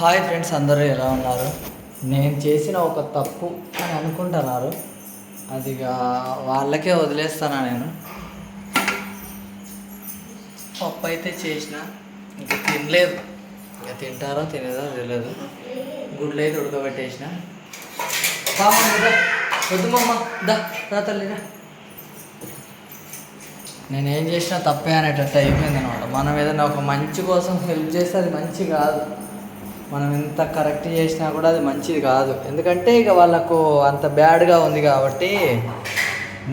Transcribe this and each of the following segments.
Hi friends అందరూ ఎలా ఉన్నారు? నేను చేసిన ఒక తప్పు అని అనుకుంటున్నారు. అది వాళ్ళకే వదిలేస్తానా నేను? పప్పు అయితే చేసిన ఇంకా తినలేదు. ఇంకా తింటారో తినేదో తెలియదు. గుడ్లు అయితే ఉడకబెట్టేసిన. బామ్మ వద్దు మమ్మ దా తల్లిరా నేను ఏం చేసినా తప్పే అనేటట్టు అయిపోయింది అనమాట మనం ఏదైనా ఒక మంచి కోసం హెల్ప్ చేస్తే అది మంచి కాదు. మనం ఎంత కరెక్ట్ చేసినా కూడా అది మంచిది కాదు. ఎందుకంటే ఇక వాళ్ళకు అంత బ్యాడ్గా ఉంది కాబట్టి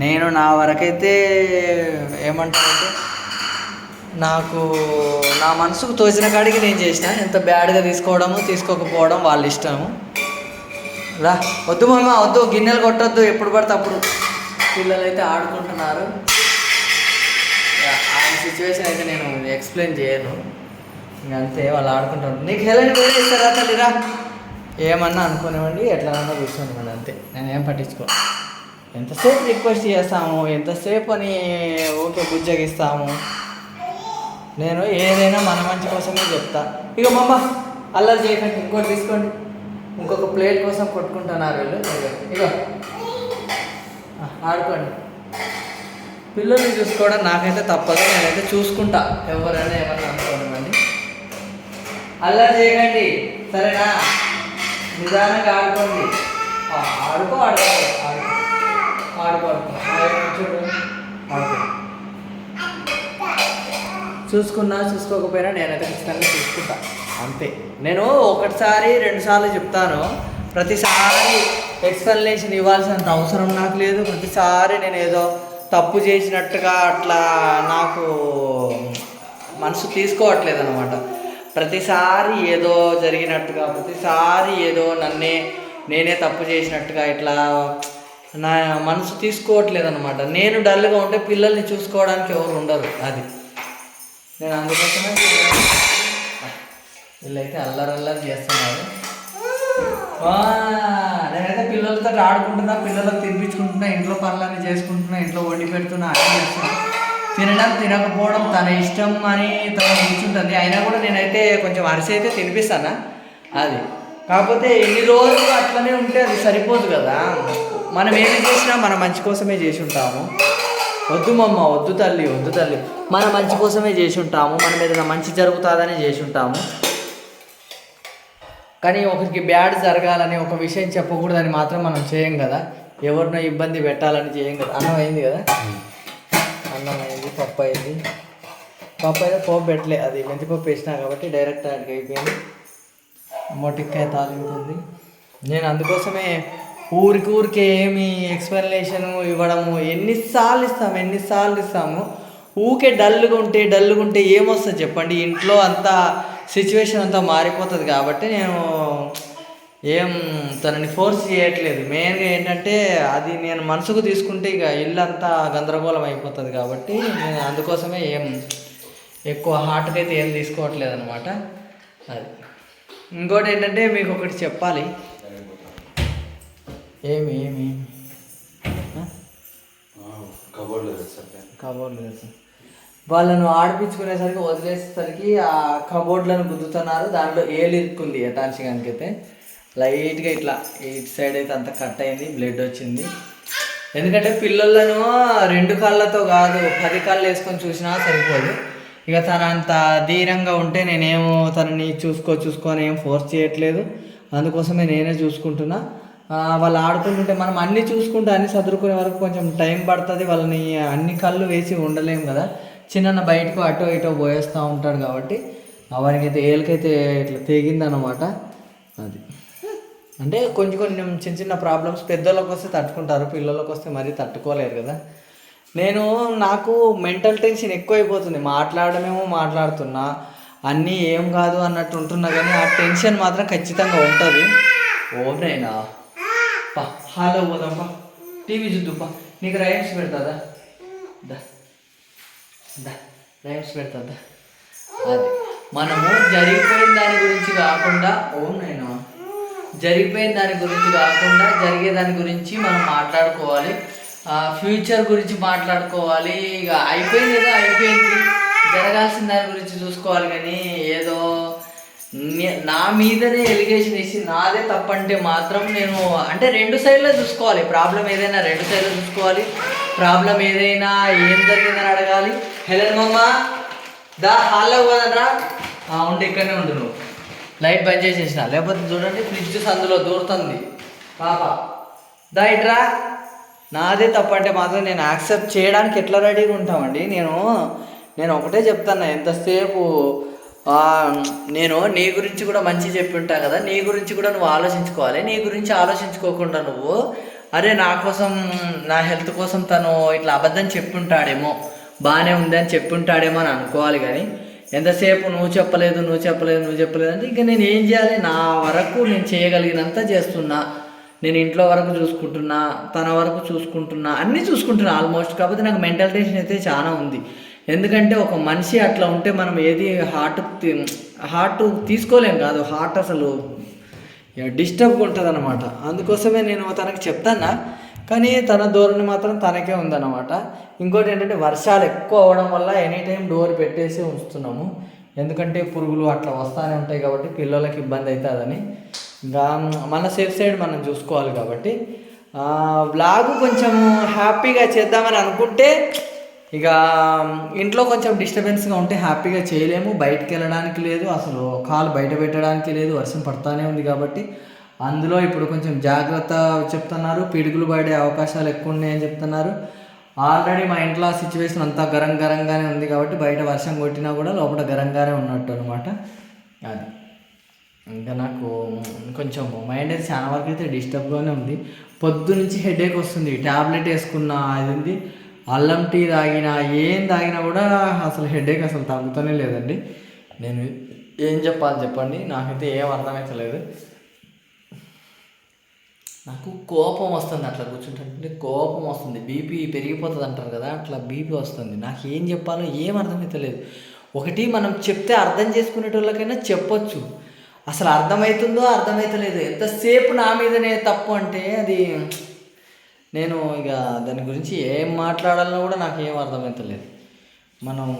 నేను నా వరకైతే ఏమంటానంటే నాకు నా మనసుకు తోచిన కాడికి నేను చేసిన. ఎంత బ్యాడ్గా తీసుకోవడము తీసుకోకపోవడం వాళ్ళ ఇష్టము. రా వద్దు మమ్మ వద్దు గిన్నెలు కొట్టొద్దు ఎప్పుడు పడితే అప్పుడు. పిల్లలు అయితే ఆడుకుంటున్నారు ఆ సిచ్యువేషన్ అయితే నేను ఎక్స్ప్లెయిన్ చేయను. ఇంక అంతే వాళ్ళు ఆడుకుంటారు నీకు హెలెన్ వేరే ఇస్తారా తల్లిరా ఏమన్నా అనుకునేవండి ఎట్లనన్నా కూర్చోనివ్వండి అంతే. నేను ఏం పట్టించుకో. ఎంతసేపు రిక్వెస్ట్ చేస్తాము ఎంతసేపు అని ఓకే బుజ్జగిస్తాము. నేను ఏదైనా మన మంచి కోసమే చెప్తా. ఇక మమ్మ అల్లరి చేయకండి ఇంకోటి తీసుకోండి. ఇంకొక ప్లేట్ కోసం కొట్టుకుంటున్నారు వీళ్ళు. ఇక ఇగో ఆడుకోండి. పిల్లల్ని చూసుకోవడం నాకైతే తప్పదు నేనైతే చూసుకుంటా. ఎవరైనా ఏమన్నా అనుకోండి అల్లరి చేయకండి. సరేనా? నిదానంగా ఆడుకోండి. ఆడుకో ఆడుకో ఆడుకో. ఆడుకో చూసుకున్నా చూసుకోకపోయినా నేనైతే ఖచ్చితంగా చూసుకుంటా. అంతే. నేను ఒకటిసారి రెండుసార్లు చెప్తాను. ప్రతిసారి ఎక్స్ప్లెనేషన్ ఇవ్వాల్సినంత అవసరం నాకు లేదు. ప్రతిసారి నేను ఏదో తప్పు చేసినట్టుగా అట్లా నాకు మనసు తీసుకోవట్లేదు అనమాట ప్రతిసారి ఏదో జరిగినట్టుగా ప్రతిసారి ఏదో నన్నే నేనే తప్పు చేసినట్టుగా ఇట్లా నా మనసు తీసుకోవట్లేదు అనమాట నేను డల్గా ఉంటే పిల్లల్ని చూసుకోవడానికి ఎవరు ఉండరు అది. నేను అందుకోసమే వీళ్ళైతే అల్లరి అల్లరి చేస్తున్నారు. నేనైతే పిల్లలతో ఆడుకుంటున్నా పిల్లలకు తినిపించుకుంటున్నా ఇంట్లో పనులన్నీ చేసుకుంటున్నా ఇంట్లో వండి పెడుతున్నా అన్నీ చేస్తున్నా. తినడం తినకపోవడం తన ఇష్టం అని తన కూర్చుంటుంది. అయినా కూడా నేనైతే కొంచెం అరిసి అయితే తినిపిస్తానా? అది. కాకపోతే ఎన్ని రోజులు అట్లనే ఉంటే అది సరిపోదు కదా. మనం ఏమి చేసినా మన మంచి కోసమే చేసి ఉంటాము. వద్దు మమ్మ వద్దు తల్లి వద్దు తల్లి. మన మంచి కోసమే చేసి ఉంటాము. మనం ఏదైనా మంచి జరుగుతుందని చేసి ఉంటాము. కానీ ఒకరికి బ్యాడ్ జరగాలని ఒక విషయం చెప్పకూడదని మాత్రం మనం చేయం కదా. ఎవరినో ఇబ్బంది పెట్టాలని చేయం కదా. అన్నం కదా? అన్నం అయింది పప్పు అయింది. పప్పు అయితే పోపు పెట్టలే అది మెంతిపప్పు వేసినా కాబట్టి డైరెక్ట్ అక్కడికి అయిపోయింది. మొటిక్కాయ తాలింపుంది నేను అందుకోసమే ఊరికి ఊరికే ఏమి ఎక్స్ప్లెనేషన్ ఇవ్వడము ఎన్నిసార్లు ఇస్తాము ఎన్నిసార్లు ఇస్తాము. ఊకే డల్గా ఉంటే డల్గా ఉంటే ఏమొస్తుంది చెప్పండి? ఇంట్లో అంతా సిచ్యువేషన్ అంతా మారిపోతుంది కాబట్టి నేను ఏం తనని ఫోర్స్ చేయట్లేదు. మెయిన్గా ఏంటంటే అది నేను మనసుకు తీసుకుంటే ఇక ఇల్లు అంతా గందరగోళం అయిపోతుంది కాబట్టి నేను అందుకోసమే ఏం ఎక్కువ హార్ట్కి అయితే ఏం తీసుకోవట్లేదు అనమాట అది. ఇంకోటి ఏంటంటే మీకు ఒకటి చెప్పాలి. ఏమి ఏమి? కబోర్డ్లో. వాళ్ళను ఆడిపించుకునేసరికి వదిలేసరికి ఆ కబోర్డ్లను గుద్దుతున్నారు. దాంట్లో ఏలు ఇరుక్కుంది యథాంశగానికి అయితే లైట్గా ఇట్లా ఇటు సైడ్ అయితే అంత కట్ అయింది బ్లడ్ వచ్చింది. ఎందుకంటే పిల్లలను రెండు కాళ్ళతో కాదు పది కాళ్ళు వేసుకొని చూసినా సరిపోదు. ఇక తన అంత ధీరంగా ఉంటే నేనేమో తనని చూసుకో చూసుకో అని ఏం ఫోర్స్ చేయట్లేదు. అందుకోసమే నేనే చూసుకుంటున్నా. వాళ్ళు ఆడుకుంటుంటే మనం అన్ని చూసుకుంటూ అన్ని సదురుకునే వరకు కొంచెం టైం పడుతుంది. వాళ్ళని అన్ని కళ్ళు వేసి ఉండలేము కదా. చిన్న బయటకు అటో ఇటో పోయేస్తూ ఉంటాడు కాబట్టి వానికైతే ఏళ్ళకైతే ఇట్లా తెగిందనమాట అది. అంటే కొంచెం కొంచెం చిన్న చిన్న ప్రాబ్లమ్స్ పెద్దోళ్ళకి వస్తే తట్టుకుంటారు పిల్లలకు వస్తే మరీ తట్టుకోలేరు కదా. నేను నాకు మెంటల్ టెన్షన్ ఎక్కువైపోతుంది. మాట్లాడమేమో మాట్లాడుతున్నా అన్నీ ఏం కాదు అన్నట్టు ఉంటున్నా కానీ ఆ టెన్షన్ మాత్రం ఖచ్చితంగా ఉంటుంది. ఓనైనా పా హాలో పోదాంపా టీవీ చూద్దు నీకు రైమ్స్ పెడతాదా? దా దా రైమ్స్ పెడతాదా? అది. మనము జరిగిపోయిన దాని గురించి కాకుండా ఓనైనా జరిగిపోయిన దాని గురించి కాకుండా జరిగే దాని గురించి మనం మాట్లాడుకోవాలి. ఫ్యూచర్ గురించి మాట్లాడుకోవాలి. ఇక అయిపోయింది ఏదో అయిపోయింది. జరగాల్సిన దాని గురించి చూసుకోవాలి కానీ ఏదో నా మీదనే ఎలిగేషన్ ఇచ్చి నాదే తప్పంటే మాత్రం నేను అంటే రెండు సైడ్లో చూసుకోవాలి. ప్రాబ్లం ఏదైనా రెండు సైడ్లో చూసుకోవాలి. ప్రాబ్లం ఏదైనా ఏం జరిగిందని అడగాలి. హెలెన్ మమ్మ దా హాల్లో పోదనరా ఉంటే ఇక్కడనే ఉండు నువ్వు. లైట్ బంద్ చేసేసిన. లేకపోతే చూడండి ఫ్రిడ్జ్ సందులో దూరుతుంది. పాప. దైట్రా నాదే నాదే తప్పంటే మాత్రం నేను యాక్సెప్ట్ చేయడానికి ఎట్లా రెడీగా ఉంటామండి? నేను నేను ఒకటే చెప్తాను ఎంతసేపు నేను నీ గురించి కూడా మంచి చెప్పి ఉంటా కదా? నీ గురించి కూడా నువ్వు ఆలోచించుకోవాలి. నీ గురించి ఆలోచించుకోకుండా నువ్వు అరే నా కోసం నా హెల్త్ కోసం తను ఇట్లా అబద్ధం చెప్పుంటాడేమో బాగానే ఉంది అని చెప్పుంటాడేమో అని అనుకోవాలి కానీ ఎంతసేపు నువ్వు చెప్పలేదు నువ్వు చెప్పలేదు నువ్వు చెప్పలేదు అంటే ఇంకా నేను ఏం చేయాలి? నా వరకు నేను చేయగలిగినంత చేస్తున్నా. నేను ఇంట్లో వరకు చూసుకుంటున్నా తన వరకు చూసుకుంటున్నా అన్నీ చూసుకుంటున్నా ఆల్మోస్ట్ కాకపోతే నాకు మెంటల్ టెన్షన్ అయితే చాలా ఉంది. ఎందుకంటే ఒక మనిషి అట్లా ఉంటే మనం ఏది హార్ట్ హార్ట్ తీసుకోలేం కాదు. హార్ట్ అసలు డిస్టర్బ్ ఉంటుంది అనమాట అందుకోసమే నేను తనకి చెప్తానా కానీ తన ధోరణి మాత్రం తనకే ఉందన్నమాట. ఇంకోటి ఏంటంటే వర్షాలు ఎక్కువ అవడం వల్ల ఎనీ టైం డోర్ పెట్టేసి ఉంచుతున్నాము. ఎందుకంటే పురుగులు అట్లా వస్తూనే ఉంటాయి కాబట్టి పిల్లలకి ఇబ్బంది అవుతుందని. ఇంకా మన సేఫ్ సైడ్ మనం చూసుకోవాలి కాబట్టి. బ్లాగ్ కొంచెం హ్యాపీగా చేద్దామని అనుకుంటే ఇక ఇంట్లో కొంచెం డిస్టర్బెన్స్గా ఉంటే హ్యాపీగా చేయలేము. బయటకు వెళ్ళడానికి లేదు. అసలు కాలు బయట పెట్టడానికి లేదు. వర్షం పడతానే ఉంది కాబట్టి. అందులో ఇప్పుడు కొంచెం జాగ్రత్త చెప్తున్నారు పిడుగులు పడే అవకాశాలు ఎక్కువ ఉన్నాయని చెప్తున్నారు. ఆల్రెడీ మా ఇంట్లో సిచ్యువేషన్ అంతా గరం గరంగానే ఉంది కాబట్టి బయట వర్షం కొట్టినా కూడా లోపల గరంగానే ఉన్నట్టు అనమాట అది. ఇంకా నాకు కొంచెం మైండ్ అయితే చాలా వరకు అయితే డిస్టర్బ్గానే ఉంది. పొద్దు నుంచి హెడేక్ వస్తుంది. ట్యాబ్లెట్ వేసుకున్నా అది అల్లం టీ తాగినా ఏం తాగినా కూడా అసలు హెడేక్ అసలు తగ్గుతూనే లేదండి. నేను ఏం చెప్పాలి చెప్పండి? నాకైతే ఏం అర్థమవుతలేదు నాకు కోపం వస్తుంది అట్లా కూర్చుంటే. కోపం వస్తుంది. బీపీ పెరిగిపోతుంది అంటారు కదా అట్లా బీపీ వస్తుంది. నాకు ఏం చెప్పాలో ఏం అర్థమవుతలేదు ఒకటి మనం చెప్తే అర్థం చేసుకునేటోళ్ళకైనా చెప్పొచ్చు. అసలు అర్థమవుతుందో అర్థమవుతలేదు ఎంతసేపు నా మీదనే తప్పు అంటే అది నేను ఇక దాని గురించి ఏం మాట్లాడాలన్నా కూడా నాకు ఏం అర్థమవుతలేదు మనము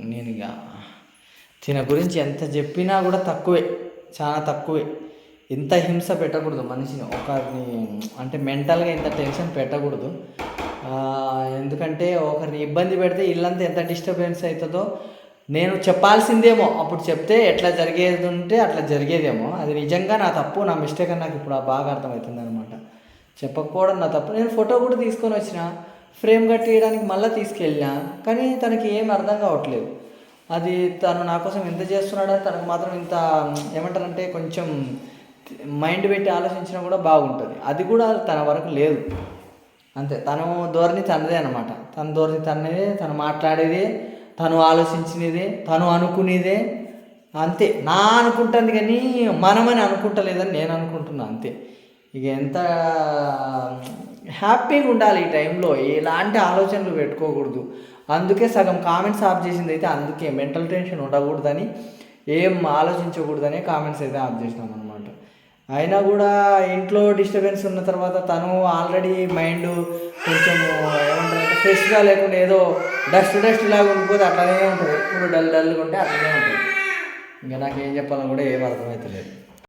నేను ఇక తిన గురించి ఎంత చెప్పినా కూడా తక్కువే. చాలా తక్కువే. ఇంత హింస పెట్టకూడదు మనిషిని. ఒకరిని అంటే మెంటల్గా ఇంత టెన్షన్ పెట్టకూడదు. ఎందుకంటే ఒకరిని ఇబ్బంది పెడితే ఇల్లంతా ఎంత డిస్టర్బెన్స్ అవుతుందో నేను చెప్పాల్సిందేమో. అప్పుడు చెప్తే ఎట్లా జరిగేది ఉంటే అట్లా జరిగేదేమో. అది నిజంగా నా తప్పు నా మిస్టేక్ అని నాకు ఇప్పుడు బాగా అర్థమవుతుంది అనమాట చెప్పకపోవడం నా తప్పు. నేను ఫోటో కూడా తీసుకొని వచ్చిన ఫ్రేమ్ కట్టేయడానికి మళ్ళీ తీసుకెళ్ళినా కానీ తనకి ఏం అర్థం కావట్లేదు. అది తను నా కోసం ఎంత చేస్తున్నాడని తనకు మాత్రం ఇంత ఏమంటారంటే కొంచెం మైండ్ పెట్టి ఆలోచించినా కూడా బాగుంటుంది. అది కూడా తన వరకు లేదు. అంతే. తను ధోరణి తనదే అనమాట తన ధోరణి తనదే తను మాట్లాడేదే తను ఆలోచించినదే తను అనుకునేదే అంతే. నా అనుకుంటుంది కానీ మనమని అనుకుంటలేదని నేను అనుకుంటున్నా అంతే. ఇక ఎంత హ్యాపీగా ఉండాలి ఈ టైంలో. ఎలాంటి ఆలోచనలు పెట్టుకోకూడదు. అందుకే సగం కామెంట్స్ ఆఫ్ చేసింది అయితే అందుకే. మెంటల్ టెన్షన్ ఉండకూడదని ఏం ఆలోచించకూడదనే కామెంట్స్ అయితే ఆఫ్ చేసినాం అయినా కూడా ఇంట్లో డిస్టర్బెన్స్ ఉన్న తర్వాత తను ఆల్రెడీ మైండ్ కొంచెం ఏమంటారు ఫ్రెష్గా లేకుండా ఏదో డస్ట్ డస్ట్ లాగా ఉండిపోతే అట్లానే ఉంటుంది. ఎప్పుడు డల్ డల్గా ఉంటే అట్లనే ఉంటుంది. ఇంకా నాకు ఏం చెప్పాలని కూడా ఏం అర్థమవుతలేదు